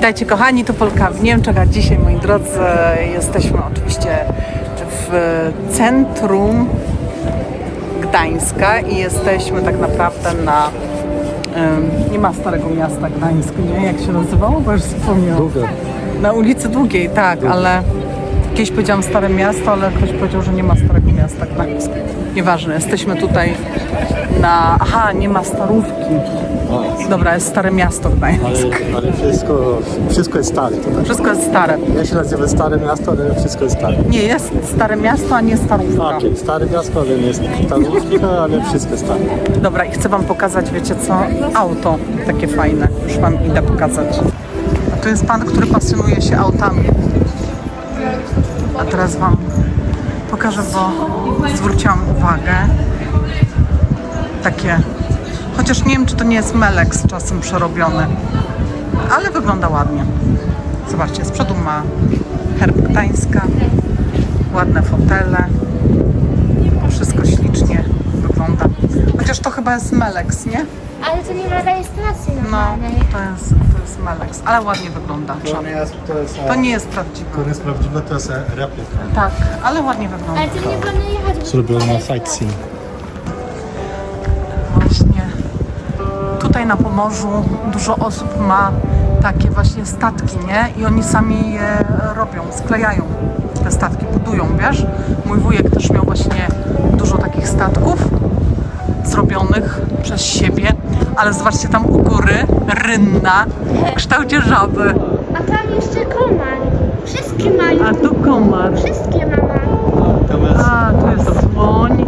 Witajcie kochani, tu Polka w Niemczech, a dzisiaj moi drodzy jesteśmy oczywiście w centrum Gdańska i jesteśmy tak naprawdę na nie ma Starego Miasta Gdańsk, nie? Jak się nazywało? Bo już wspomniałam. Długa. Na ulicy Długiej, tak, ale kiedyś powiedziałam Stare Miasto, ale ktoś powiedział, że nie ma Starego Miasta Gdańsk. Nieważne, jesteśmy tutaj na... Aha, nie ma Starówki. Dobra, jest Stare Miasto Gdańsk. Ale, ale wszystko, wszystko jest stare tutaj. Wszystko jest stare. Ja się nazywa Stare Miasto, ale wszystko jest stare. Nie, jest Stare Miasto, a nie Starówka. Okej, Stare Miasto, ale nie jest starówka, ale wszystko jest stare. Dobra, i chcę Wam pokazać, wiecie co? Auto takie fajne. Już Wam idę pokazać. A tu jest Pan, który pasjonuje się autami. A teraz Wam pokażę, bo zwróciłam uwagę. Takie, chociaż nie wiem, czy to nie jest Melex czasem przerobiony, ale wygląda ładnie. Zobaczcie, z przodu ma herb Gdańska, ładne fotele. Wszystko ślicznie wygląda. Chociaż to chyba jest Melex, nie? Ale to nie ma rejestracji No, normalnej. to jest, to jest Melex, ale ładnie wygląda. To nie jest, to jest, To nie jest prawdziwe. to jest prawdziwe, to jest replika. Tak, ale ładnie wygląda. Ale to nie wolno jechać. bo- sightseeing. Właśnie tutaj na Pomorzu dużo osób ma takie właśnie statki, nie? I oni sami je robią, sklejają te statki, budują, wiesz? Mój wujek też miał właśnie dużo takich statków zrobionych przez siebie, ale zobaczcie tam u góry rynna w kształcie żaby, A tam jeszcze komar. Wszystkie mają. a tu komar. Wszystkie mama. A, tu jest słoń.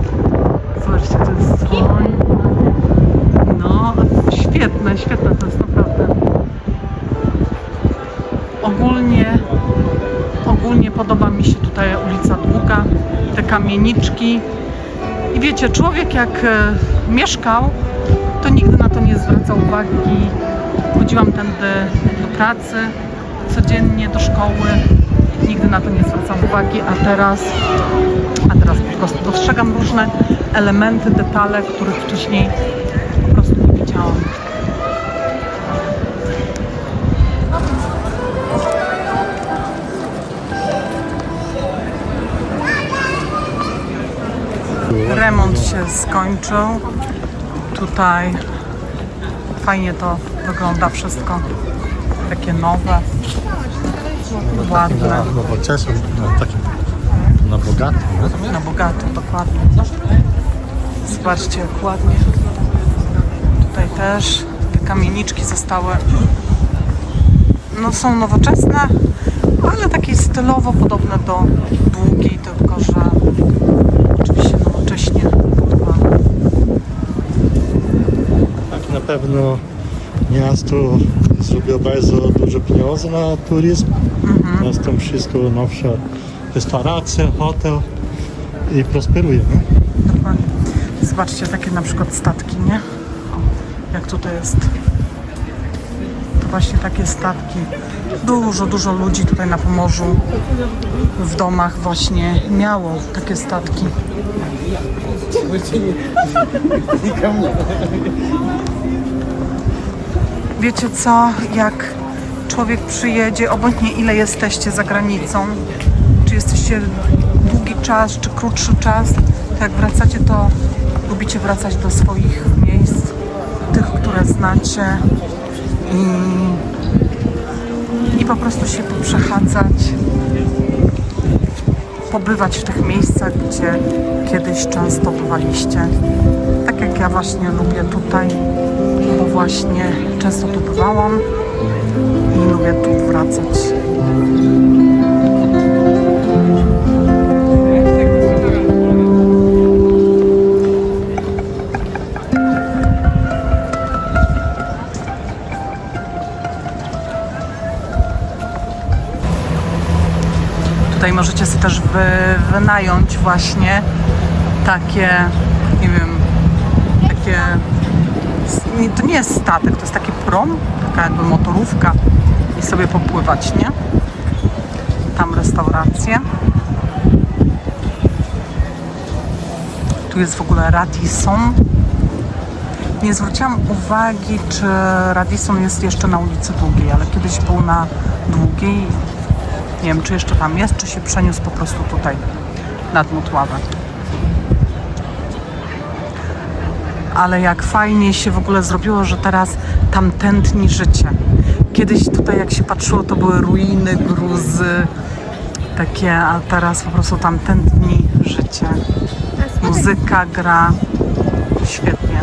Zobaczcie, to jest słoń. No, świetne, świetne to jest naprawdę. Ogólnie, ogólnie podoba mi się tutaj ulica Długa, te kamieniczki. I wiecie, człowiek jak e, mieszkał, to nigdy na to nie zwracał uwagi. Chodziłam tędy do pracy, codziennie do szkoły. Nigdy na to nie zwracam uwagi, a teraz a teraz po prostu dostrzegam różne elementy, detale, których wcześniej się skończył. Tutaj fajnie to wygląda wszystko. Takie nowe, ładne. na nowoczesnym, na takim, na bogatym, nie? Na bogato, dokładnie. Zobaczcie, jak ładnie. Tutaj też te kamieniczki zostały. No są nowoczesne, ale takie stylowo podobne do długiej, tylko że oczywiście nowocześnie budowane. Tak na pewno miasto zrobiło bardzo dużo pieniędzy na turyzm. Jest tam wszystko nowsza restauracja, hotel i prosperuje. Nie? Dokładnie. Zobaczcie takie na przykład statki, nie? Jak tutaj jest. To właśnie takie statki. Dużo, dużo ludzi tutaj na Pomorzu w domach właśnie miało takie statki. Wiecie co, jak człowiek przyjedzie, obojętnie ile jesteście za granicą, czy jesteście długi czas, czy krótszy czas, to jak wracacie, to lubicie wracać do swoich miejsc, tych, które znacie i, i po prostu się poprzechadzać, pobywać w tych miejscach, gdzie kiedyś często bywaliście. Tak jak ja właśnie lubię tutaj, właśnie często tu bywałam i lubię tu wracać. Tutaj możecie sobie też wy, wynająć właśnie takie, nie wiem, nie, to nie jest statek, to jest taki prom, taka jakby motorówka i sobie popływać, nie? Tam restauracje. Tu jest w ogóle Radisson. Nie zwróciłam uwagi, czy Radisson jest jeszcze na ulicy Długiej, ale kiedyś był na Długiej. Nie wiem, czy jeszcze tam jest, czy się przeniósł po prostu tutaj nad Motławę. Ale jak fajnie się w ogóle zrobiło, że teraz tam tętni życie. Kiedyś tutaj jak się patrzyło, to były ruiny, gruzy, takie, a teraz po prostu tam tętni życie. Muzyka gra. Świetnie.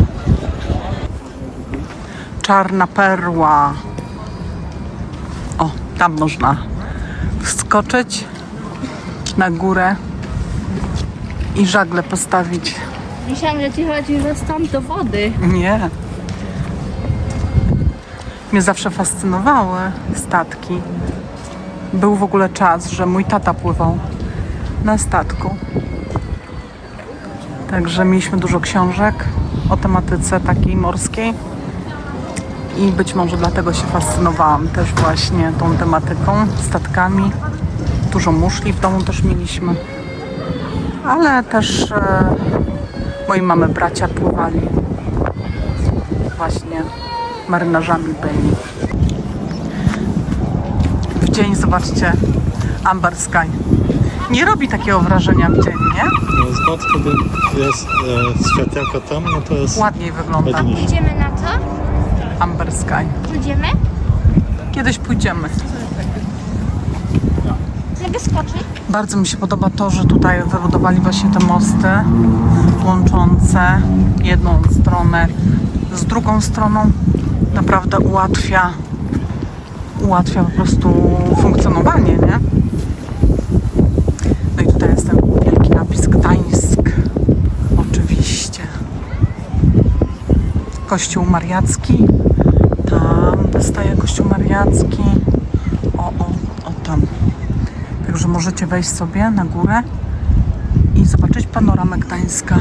Czarna perła. O, tam można wskoczyć na górę i żagle postawić. Myślałam, że ci chodzi, że stąd do wody. Nie. Mnie zawsze fascynowały statki. Był w ogóle czas, że mój tata pływał na statku. Także mieliśmy dużo książek o tematyce takiej morskiej. I być może dlatego się fascynowałam też właśnie tą tematyką, statkami. Dużo muszli w domu też mieliśmy. Ale też e, moi mamy bracia pływali. Właśnie marynarzami byli. W dzień zobaczcie Amber Sky. Nie robi takiego wrażenia w dzień, nie? No, Zobacz, kiedy jest e, światełko tam, no to jest Ładniej wygląda ładniejsze. Idziemy na to? Amber Sky. Pójdziemy? Kiedyś pójdziemy. Mogę skoczyć? Bardzo mi się podoba to, że tutaj wybudowali właśnie te mosty łączące jedną stronę z drugą stroną. Naprawdę ułatwia, ułatwia po prostu funkcjonowanie, nie? No i tutaj jest ten wielki napis Gdańsk. Oczywiście. Kościół Mariacki. Tam wystaje Kościół Mariacki. O, o, o tam. Także możecie wejść sobie na górę i zobaczyć panoramę Gdańska.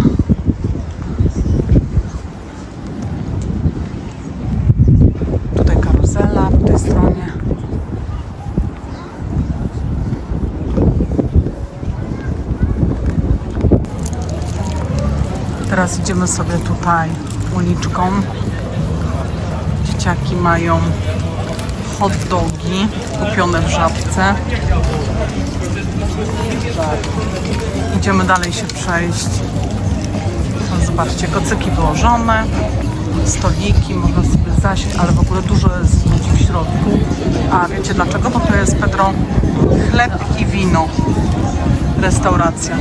Tutaj karuzela po tej stronie. Teraz idziemy sobie tutaj uliczką. Dzieciaki mają hot dogi kupione w żabce. Idziemy dalej się przejść. Zobaczcie, kocyki wyłożone, stoliki, można sobie zasiąść, ale w ogóle dużo jest ludzi w środku. A wiecie dlaczego? Bo to jest Pedro chleb i wino. Restauracja.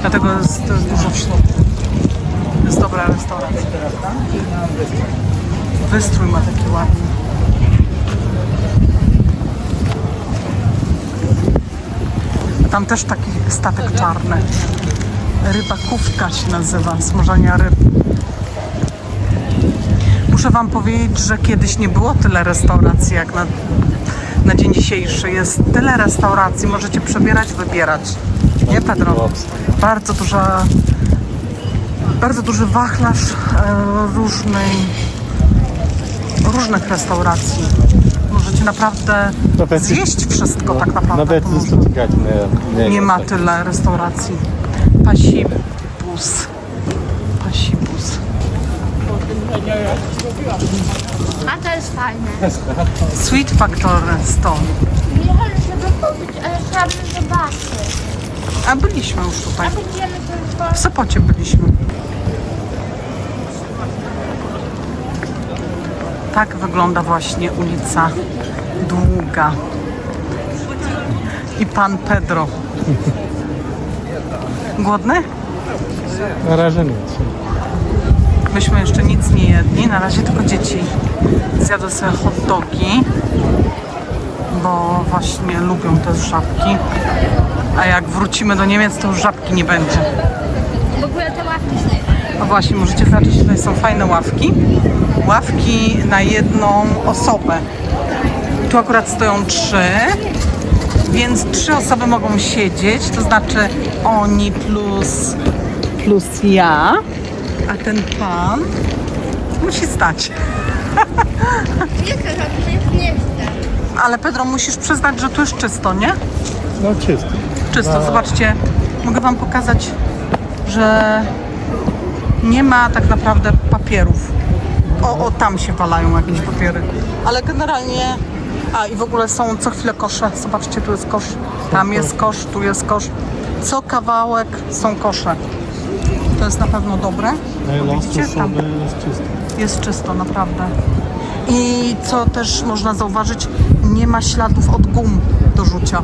Dlatego jest dużo w środku. To jest dobra restauracja. Wystrój ma taki ładny. Tam też taki statek czarny. Rybakówka się nazywa, smażania ryb. Muszę Wam powiedzieć, że kiedyś nie było tyle restauracji jak na, na dzień dzisiejszy. Jest tyle restauracji, możecie przebierać, wybierać. Nie, Pedro? Bardzo duża, bardzo duży wachlarz e, różnej, różnych restauracji. Możecie naprawdę Nawet- zjeść wszystko tak naprawdę. Nawet spotykać nie, nie, Nie ma tyle restauracji. Pasibus. Pasibus. A to jest fajne. Sweet Factory 100. Nie chodzi, żeby kupić, ale trzeba by zobaczyć. A byliśmy już A tutaj. będziemy tylko... W Sopocie byliśmy. Tak wygląda właśnie ulica Długa. I pan Pedro. Głodny? Na razie nic. Myśmy jeszcze nic nie jedli, na razie tylko dzieci zjadły sobie hot dogi, bo właśnie lubią te żabki. A jak wrócimy do Niemiec, to już żabki nie będzie. W ogóle te łapki No właśnie, możecie zobaczyć, tutaj są fajne ławki. Ławki na jedną osobę. Tu akurat stoją trzy, więc trzy osoby mogą siedzieć, to znaczy oni plus, plus ja, a ten pan musi stać. Ale Pedro, musisz przyznać, że tu jest czysto, nie? No czysto. Czysto, zobaczcie. Mogę Wam pokazać, że nie ma tak naprawdę papierów. O, o, tam się walają jakieś papiery. Ale generalnie... A i w ogóle są co chwilę kosze. Zobaczcie, tu jest kosz. Tam jest kosz, tu jest kosz. Co kawałek są kosze. To jest na pewno dobre. Widzicie, Najlosy tam. jest czysto. Jest czysto, naprawdę. I co też można zauważyć, nie ma śladów od gum do rzucia.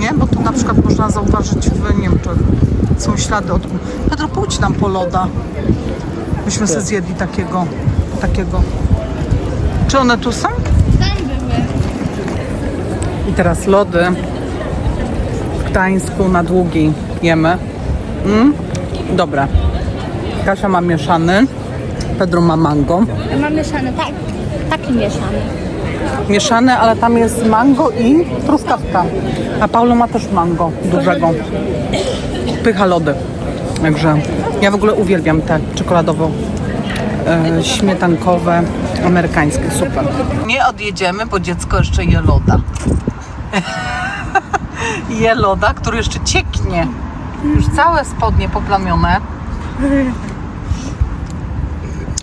Nie? Bo tu na przykład można zauważyć w Niemczech. Są ślady od. Pedro, pójdź nam po loda. Byśmy sobie zjedli takiego. takiego. Czy one tu są? Tam były. I teraz lody w Gdańsku na długiej jemy. Mm? Dobre. Kasia ma mieszany. Pedro ma mango. Ja mam mieszane, tak. Taki mieszany. Mieszane, ale tam jest mango i truskawka. A Paulo ma też mango dużego. Pycha lody. Także ja w ogóle uwielbiam te czekoladowo e, śmietankowe, amerykańskie. Super. Nie odjedziemy, bo dziecko jeszcze je loda. je loda, który jeszcze cieknie. Już całe spodnie poplamione.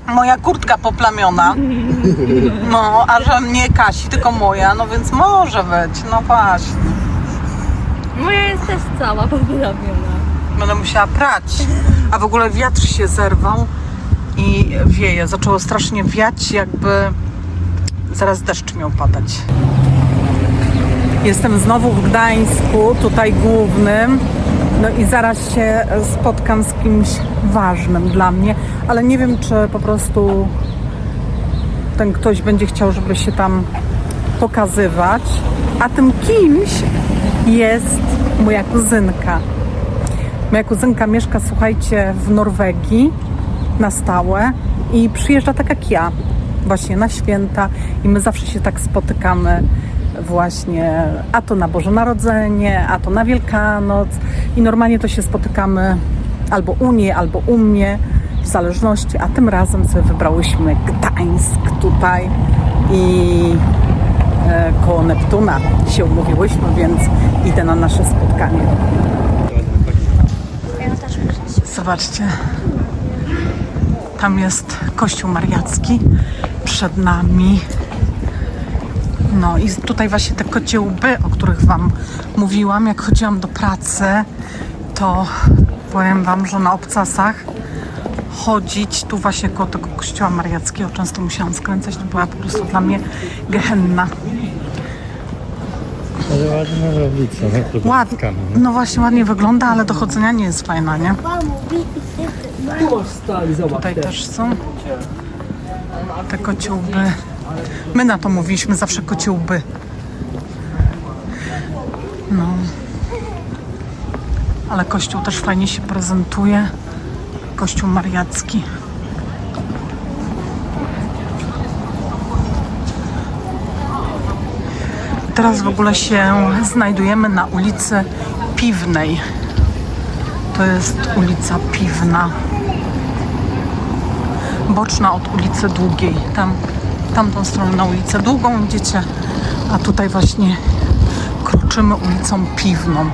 Moja kurtka poplamiona. No, a że nie Kasi, tylko moja, no więc może być, no właśnie. Moja jest też cała poprawiona. Będę musiała prać. A w ogóle wiatr się zerwał i wieje. Zaczęło strasznie wiać, jakby zaraz deszcz miał padać. Jestem znowu w Gdańsku, tutaj głównym. No i zaraz się spotkam z kimś ważnym dla mnie, ale nie wiem, czy po prostu ten ktoś będzie chciał, żeby się tam pokazywać. A tym kimś jest moja kuzynka. Moja kuzynka mieszka, słuchajcie, w Norwegii na stałe i przyjeżdża tak jak ja, właśnie na święta i my zawsze się tak spotykamy właśnie, a to na Boże Narodzenie, a to na Wielkanoc i normalnie to się spotykamy albo u niej, albo u mnie, w zależności, a tym razem sobie wybrałyśmy Gdańsk tutaj i e, koło Neptuna się umówiłyśmy, więc idę na nasze spotkanie. Zobaczcie. Tam jest Kościół Mariacki przed nami. No i tutaj właśnie te kocie łby, o których Wam mówiłam, jak chodziłam do pracy, to powiem Wam, że na obcasach chodzić tu właśnie koło tego kościoła mariackiego często musiałam skręcać, to była po prostu dla mnie gehenna. Ale ładna no to Ładnie, Ładna. no właśnie ładnie wygląda, ale do chodzenia nie jest fajna, nie? Tutaj też są te kociołby. My na to mówiliśmy zawsze kociołby. No. Ale kościół też fajnie się prezentuje. Kościół mariacki. Teraz w ogóle się znajdujemy na ulicy Piwnej. To jest ulica Piwna. Boczna od ulicy Długiej. Tam, tamtą stronę na ulicę Długą idziecie, a tutaj właśnie kroczymy ulicą Piwną. No,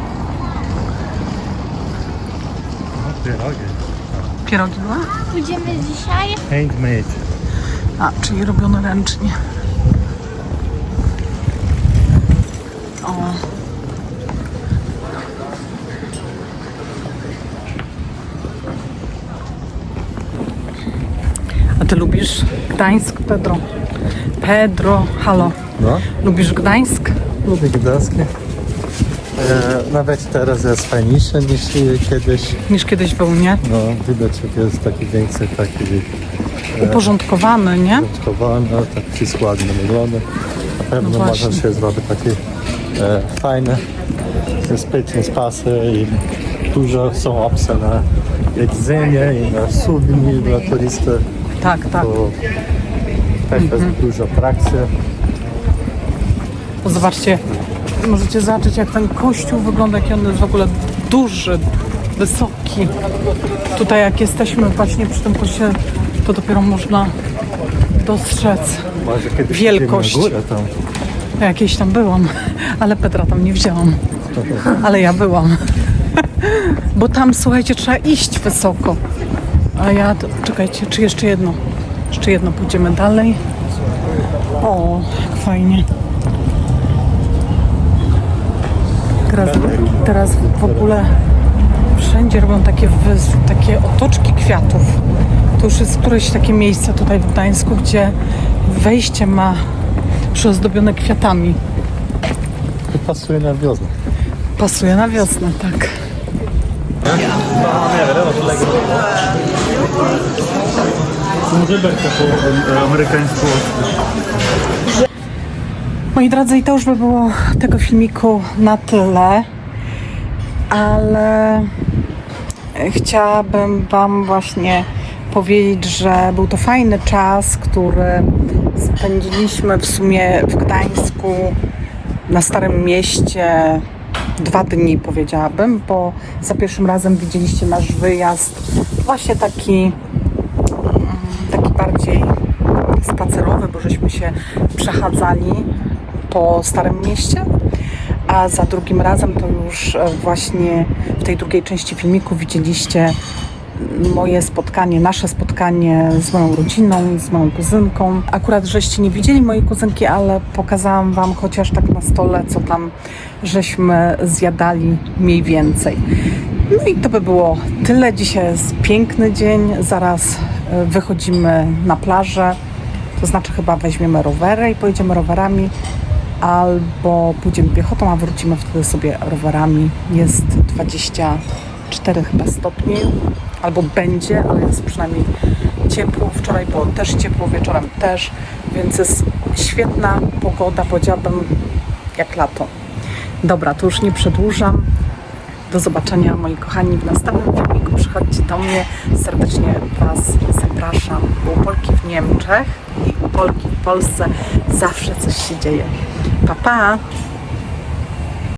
pierogi. Pierogi były? Pójdziemy dzisiaj. Handmade. A, czyli robione ręcznie. O. A ty lubisz Gdańsk, Pedro? Pedro, halo. No, Lubisz Gdańsk? lubię Gdańsk. E, nawet teraz jest fajniejsze niż kiedyś. Niż kiedyś był, nie? No, widać, jak jest taki więcej, taki Uporządkowany, nie? porządkowany, tak wszystko ładnie wygląda. Na pewno No można się zrobić takie e, fajne, bezpieczne spasy i dużo są opcje na jedzenie i na suweniry dla turystów. Tak, tak. Też jest dużo atrakcji. Bo Zobaczcie, możecie zobaczyć jak ten kościół wygląda, jaki on jest w ogóle duży, wysoki. Tutaj jak jesteśmy właśnie przy tym kościele, to dopiero można dostrzec. Może kiedyś Wielkość. na górę tam. Ja jakieś tam byłam, ale Petra tam nie wzięłam. Ale ja byłam. Bo tam, słuchajcie, trzeba iść wysoko. A ja, to, czekajcie, czy jeszcze jedno? Jeszcze jedno pójdziemy dalej. O, fajnie. Teraz, teraz w ogóle wszędzie robią takie, takie otoczki kwiatów. To już jest któreś takie miejsce tutaj w Gdańsku, gdzie wejście ma przyozdobione kwiatami. To pasuje na wiosnę. Pasuje na wiosnę, tak. Może być po amerykańsku. Moi drodzy, i to już by było tego filmiku na tyle, ale chciałabym Wam właśnie powiedzieć, że był to fajny czas, który spędziliśmy w sumie w Gdańsku, na Starym Mieście. Dwa dni powiedziałabym, bo za pierwszym razem widzieliście nasz wyjazd właśnie taki bardziej spacerowy, bo żeśmy się przechadzali po Starym Mieście. A za drugim razem to już e, właśnie w tej drugiej części filmiku widzieliście moje spotkanie, nasze spotkanie z moją rodziną, z moją kuzynką. Akurat żeście nie widzieli mojej kuzynki, ale pokazałam wam chociaż tak na stole, co tam żeśmy zjadali mniej więcej. No i to by było tyle. Dzisiaj jest piękny dzień. Zaraz wychodzimy na plażę. To znaczy chyba weźmiemy rowery i pojedziemy rowerami albo pójdziemy piechotą, a wrócimy wtedy sobie rowerami. Jest 24 chyba stopni, albo będzie, ale jest przynajmniej ciepło. Wczoraj było też ciepło, wieczorem też, więc jest świetna pogoda, powiedziałabym jak lato. Dobra, to już nie przedłużam. Do zobaczenia moi kochani w następnym filmiku. Przychodźcie do mnie. Serdecznie Was zapraszam. U Polki w Niemczech i u Polki w Polsce zawsze coś się dzieje. Pa, pa!